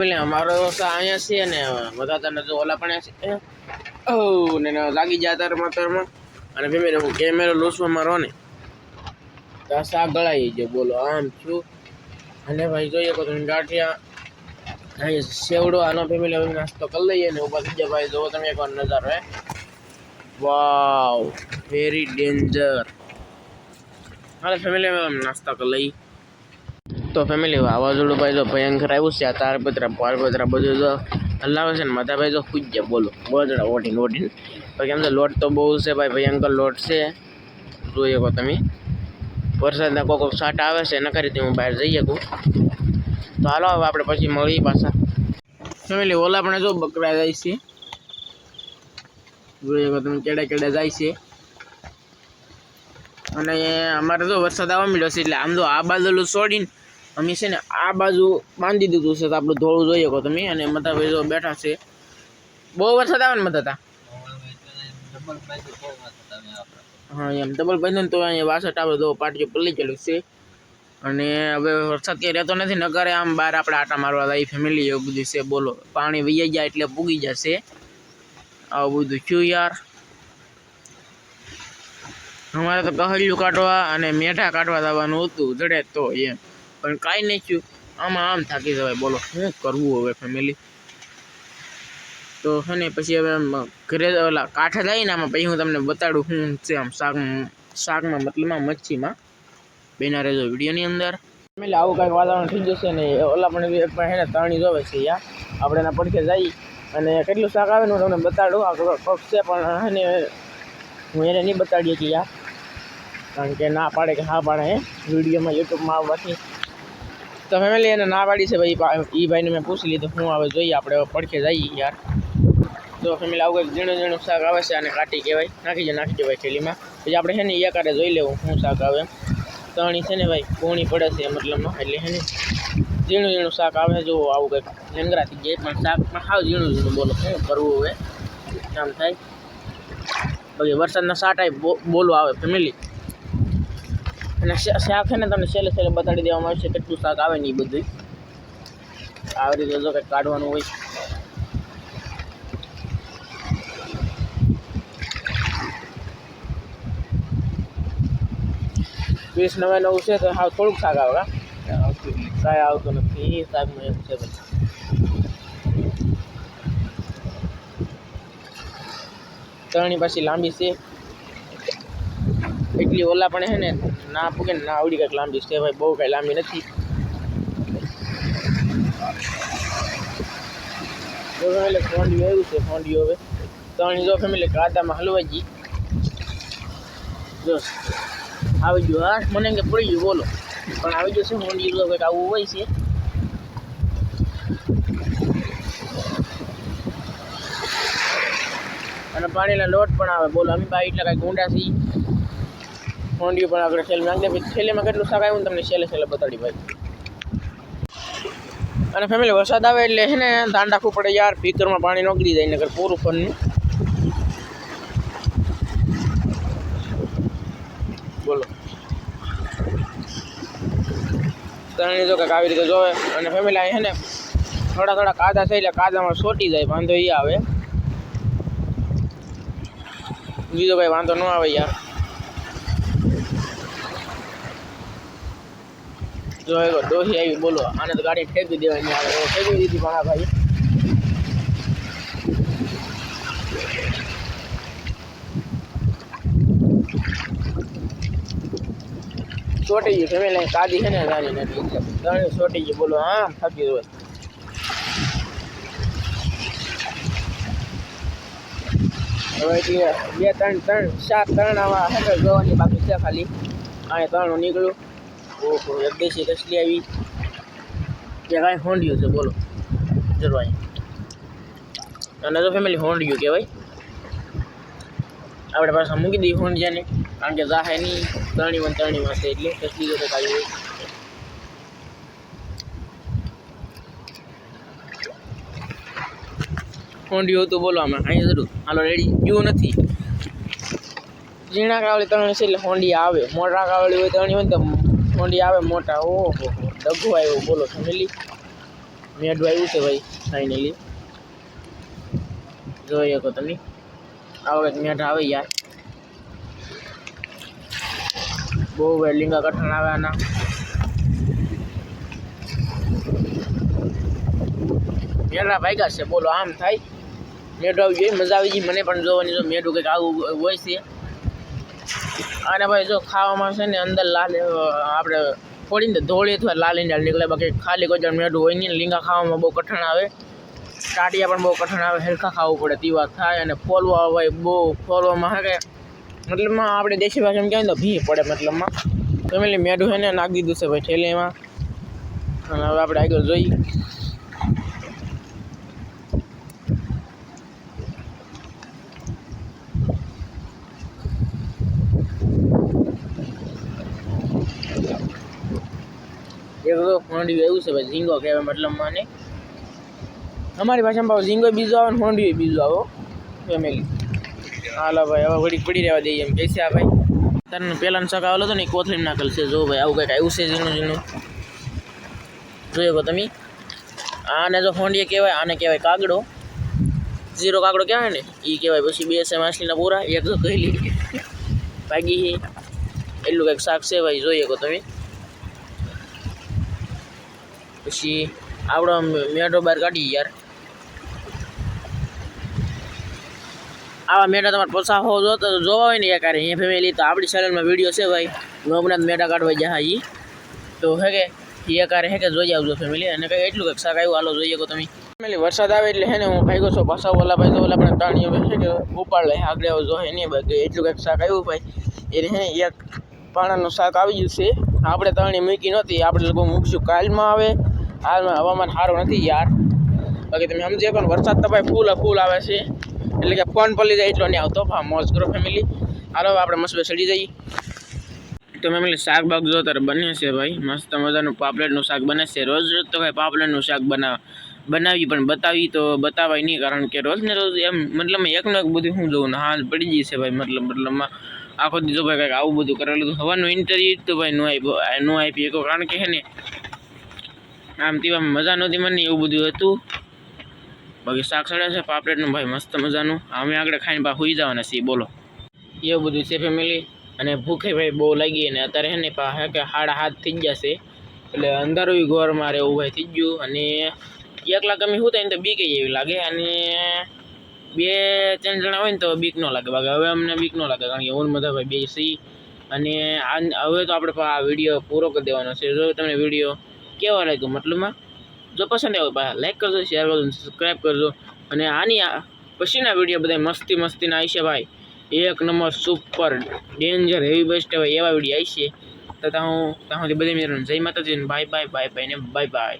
એટલે અમારો સા અહીંયા છે ને બધા તને તો ઓલા પણ છે. ઓ, ને લાગી જાય તારમાં માતરમાં. અને ફેમિલી હું કેમેરો લૂસવા મારો ને. તો આ ગળાઈ જાય બોલો, આમ છું અને ભાઈ, જોઈએ તો તમે ગાંઠિયા અહીંયા સેવડો, આનો ફેમિલી હવે નાસ્તો કરી લઈએ ને ઉપર બીજા ભાઈ, જોવો તમે એકવાર નજારો, હે. વાવ વેરી ડેન્જર હાલે ફેમિલી નાસ્તા કરી લઈ તો ફેમિલી વાવાઝોડું ભાઈ જો ભયંકર આવ્યું છે. આ તારપત્રા પારપત્રા બધું જો હલાવે છે ને માતા ભાઈ જો ખુજ જાય બોલો. ગોદડા ઓઢીને ઓઢીને. તો કેમ છે, લોટ તો બહુ છે ભાઈ, ભયંકર લોટ છે. જોઈએ કહો તમે. વરસાદના કોક કોક સાટા આવે છે, એના કરી હું બહાર જઈ શકું. તો હાલો, હવે આપણે પછી મળીએ પાછા. ફેમિલી ઓલા પણ જો બકરા જાય છે. જોઈએ કહો તમે કેડા કેડા જાય છે. અને અમારે તો વરસાદ આવવા મળ્યો છે, એટલે આમ તો આ બાજુ છોડીને અમે છે ને આ બાજુ બાંધી દીધું છે તો આપણું ધોળું જોઈએ કહો તમે. અને મતલબ ભાઈ જો બેઠા છે. બહુ વરસાદ આવે ને મતા હા, એમ. ડબલ બંધન તો અહીંયા વાસઠ આવે તો પાટીઓ પલ્લી ગયેલું છે. અને હવે વરસાદ ક્યાં રહેતો નથી. નગરે આમ બહાર આપણે આટા મારવા જાય ફેમિલી એવું બધું છે. બોલો, પાણી વહી જાય એટલે પૂગી જશે. આવું બધું થયું યાર. અમારે તો કહલ્યું કાઢવા અને મેઠા કાઢવા જવાનું હતું. જડે તો એમ. પણ કાંઈ નહીં થયું. આમાં આમ થાકી જવાય. બોલો, શું કરવું હવે ફેમિલી તો હે ને, પછી હવે આમ ઘરે ઓલા કાંઠે જઈએ ને આમાં પછી હું તમને બતાડું શું છે આમ શાક, શાકમાં, મતલબમાં મચ્છીમાં બેના રહેજો વિડીયોની અંદર. ફેમિલી આવું કાંઈક વાતાવરણ થઈ જશે ને ઓલા પણ છે ને તાણી જોવે છે યા. આપણે એના પડખે જઈ અને કેટલું શાક આવે ને હું તમને બતાડું. આ પગ છે પણ હે ને હું એને નહીં બતાડીએ કે યાર કારણ કે ના પાડે કે હા પાડે હે. વિડીયોમાં યુટ્યુબમાં આવવાથી. તો ફેમિલી એને ના પાડી છે ભાઈ એ ભાઈને મેં પૂછી લીધું, હું હવે જોઈએ, આપણે પડખે જઈએ યાર. તો ફેમિલી આવું કંઈક ઝીણું ઝીણું શાક આવે છે અને કાટી કહેવાય. નાખી દે નાખી દેવાય થેલીમાં. પછી આપણે છે ને એ જોઈ લેવું, શું શાક આવે એમ. તણી છે ને ભાઈ કોણી પડે છે મતલબમાં એટલે છે ને ઝીણું ઝીણું શાક આવે જો આવું કંઈક લેંગરાથી જાય પણ શાકમાં સાવ ઝીણું ઝીણું બોલો, શું કરવું હવે? આમ થાય. પછી વરસાદના સાટાય બોલો આવે ફેમિલી અને શા- શાક છે ને તમને છેલ્લે છેલ્લે બતાડી દેવામાં આવશે કેટલું શાક આવે ને એ બધું આવી રીતે જો કંઈક કાઢવાનું હોય. વીસ નવે નવું છે તો હાવ થોડુંક શાક આવે કા કાંઈ આવતું નથી. એ શાકમાં એવું છે ભાઈ તળણી પાછી લાંબી છે. એટલી ઓલા પણ હે ને, ના પૂગે ને, ના આવડી કાંઈક લાંબી છે ભાઈ, બહુ કાંઈ લાંબી નથી. એટલે ફોંડિયું આવ્યું છે, ફોંડિયું હવે. ત્રણ જો ફેમિલી કાદામાં હલવાઈ ગઈ. જો, આવી ગયું. હા, મને કે પડી ગયું, બોલો. પણ આવી ગયું છે ફોંડિયું? તો કંઈક આવું હોય છે. અને પાણીના લોટ પણ આવે. બોલો, અમે બા કાંઈક કાંઈ ગુંડા છીએ. ફોંડિયું પણ આગળ છેલ્લે નાખી દે છેલ્લેમાં કેટલું શાક આવ્યું તમને છેલ્લે છેલ્લે બતાડી, ભાઈ. અને ફેમિલી વરસાદ આવે એટલે છે ને ધાન રાખવું પડે યાર, ભીતરમાં પાણી નોકરી જાય નગર પૂરું ફોનનું બોલો. તરણી જો કંઈક આવી રીતે જોવે, અને ફેમિલી અહીં છે ને થોડા થોડા કાદા થઈ એટલે કાદામાં સોટી જાય, વાંધો એ આવે. બીજો ભાઈ વાંધો ન આવે યાર. જો એક ડોહી આવી બોલો, આને તો ગાડી ફેંકી દેવાની આવે ફેંકી દીધી મારા ભાઈ ચોટી ગયું ફેમિલી કાદી છે ને, ગાડી નથી ત્રણે ચોટી ગયું બોલો આમ થકી હોય હવે બે, ત્રણ ત્રણ, સાત, ત્રણ આવા હેઠળ જોવાની બાકી છે ખાલી. અહીંયા ત્રણ નીકળ્યું. ઓહો દેશી કસલી આવી. કે કાંઈ હોંડિયું છે, બોલો. જરવાઈ. અને તો ફેમિલી હોંડિયું કહેવાય. આપણે પાછા મૂકી દઈએ હોંડિયાને, કારણ કે જાહે નહીં ત્રણી વન ત્રણી છે એટલે કસલી તો કાઢી હોય. હોંડિયું હતું, બોલો આમાં અહીં જરૂર. હાલો રેડી ગયું નથી. ઝીણા કાવળી ત્રણ છે એટલે હોંડી આવે. મોટા કાવળી હોય ત્રણી હોય તો હોંડી આવે મોટા ઓહો ડગો આવ્યો બોલો ફેમિલી મેડું આવ્યું છે ભાઈ ફાઇનલી જોઈ શકો તમે આવો કંઈક મેઢ આવે યાર બહુ ભાઈ લીંગા કઠણ આવે આના મેઢા ભાગ્યા છે બોલો આમ થાય મેઢું આવી જોઈએ મજા આવી ગઈ મને પણ જોવાની જો મેઢું કંઈક આવું હોય છે અને ભાઈ જો ખાવામાં છે ને અંદર લાલ આપણે ફોડીને તો ધોળી અથવા લાલ ઈંડા નીકળે. બાકી ખાલી જણ મેઢું હોય નહીં. લીંગા ખાવામાં બહુ કઠણ આવે. ટાટિયા પણ બહુ કઠણ આવે. હલકા ખાવું પડે, તીવા થાય અને ફોલવા હોય બહુ. ફોલવામાં હે કે, મતલબમાં આપણે દેશી ભાષામાં કહેવાય તો ભી પડે મતલબમાં. ફેમિલી મેઢું છે ને નાખી દીધું છે ભાઈ ઠેલીમાં. અને હવે આપણે આગળ જોઈએ. એક તો ફોંડ્યું એવું છે ભાઈ, ઝીંગો કહેવાય મતલબમાં ને અમારી ભાષામાં પાછું ઝીંગો બીજો આવે ને ફોંડ્યું બીજો આવો ફેમિલી હાલો ભાઈ, હવે ઘડીક પડી રહેવા દઈએ એમ. કહેશે આ ભાઈ? તને પહેલાંનો શાક આવેલો હતો ને, એ કોથળી નાખેલ છે. જો ભાઈ, આવું કંઈક આવ્યું છે ઝીણું ઝીણું. જોયો કો તમે? આને જો ફોંડીએ કહેવાય, આને કહેવાય કાગડો. ઝીરો કાગડો કહેવાય ને એ કહેવાય પછી બે છે માછલીના પૂરા, એક તો કહેલી. ભાગી છે એટલું કંઈક શાક છે ભાઈ જોઈએ કો તમે. પછી આપણો મેઢો બહાર કાઢી યાર. આવા મેઢા તમારે પોસા હો જો તો જોવા હોય ને એક યાર અહીંયા ફેમિલી તો આપણી ચેનલમાં વીડિયો છે ભાઈ. નોમનાથ મેઢા કાઢવા જ્યાં એ તો હે કે કારે હે કે જોઈ આવજો ફેમિલી અને કંઈ એટલું કંઈક શાક આવ્યું, હાલો જોઈએ કો તમે. ફેમિલી વરસાદ આવે એટલે હે ને હું ભાઈ છો, પાછા ઓલા ભાઈ તો ઓલા પણ તાણીઓ છે કે ઉપાડ લે આગળ જો હે નહીં ભાઈ એટલું કંઈક શાક આવ્યું ભાઈ. એને હે એક પાણાનું શાક આવી ગયું છે. આપણે તણી મૂકી નહોતી. આપણે લોકો મૂકશું. કાલમાં આવે. હાલમાં હવામાન સારું નથી યાર. બાકી તમે સમજે પણ વરસાદ તો ભાઈ ફૂલ ફૂલ આવે છે. એટલે કે ફોન પલી જાય એટલો નહીં આવતો. હા, મોજ કરો ફેમિલી હાલો આપણે મસ્ત સડી જઈએ. તો ફેમિલી શાક બાગ જો ત્યારે બને છે ભાઈ. મસ્ત મજાનું પાપલેટનું શાક બને છે. રોજ રોજ તો ભાઈ પાપલેટનું શાક બનાવ બનાવી પણ બતાવી તો બતાવાય નહીં. કારણ કે રોજ ને રોજ એમ, મતલબ એકનું એક બધું હું જોઉં ને, હાલ પડી છે ભાઈ, મતલબ મતલબમાં આખો દીધો ભાઈ કાંઈક આવું બધું કરેલું હતું. હવાનું ઇન્ટરવ્યુ તો ભાઈ નો આપ્યો નો આપી શકો કારણ કે હે ને, આમ તેવા મજા નહોતી મને, એવું બધું હતું. બાકી શાક સડ્યા છે પાપલેટનું ભાઈ મસ્ત મજાનું. અમે આગળ ખાઈને પા સુઈ જવાના છીએ, બોલો. એવું બધું છે ફેમિલી અને ભૂખે ભાઈ બહુ લાગી અને અત્યારે હે ને પા કે હાડા હાથ થઈ જશે એટલે અંધારું ઘોર મારે એવું ભાઈ થઈ ગયું. અને એકલા કમી હું થાય ને તો કઈ એવી લાગે. અને બે, ત્રણ જણા હોય ને તો બીક ન લાગે. બાકી હવે અમને બીક ન લાગે, કારણ કે હું બધા ભાઈ બે સી અને આ હવે તો આપણે આ વીડિયો પૂરો કરી દેવાનો છે. જો તમને વીડિયો કેવો લાગ્યો મતલબમાં? જો પસંદ આવ્યો પાછા લાઈક કરજો શેર કરજો સબસ્ક્રાઈબ કરજો. અને આની પછીના વીડિયો બધા મસ્તી મસ્તીના આવશે ભાઈ. એક number super danger heavy best હોય એવા વીડિયો આવશે તો ત્યાં હું ત્યાં સુધી બધા મિત્રો જય માતાજી બાય બાય બાય બાય ને બાય બાય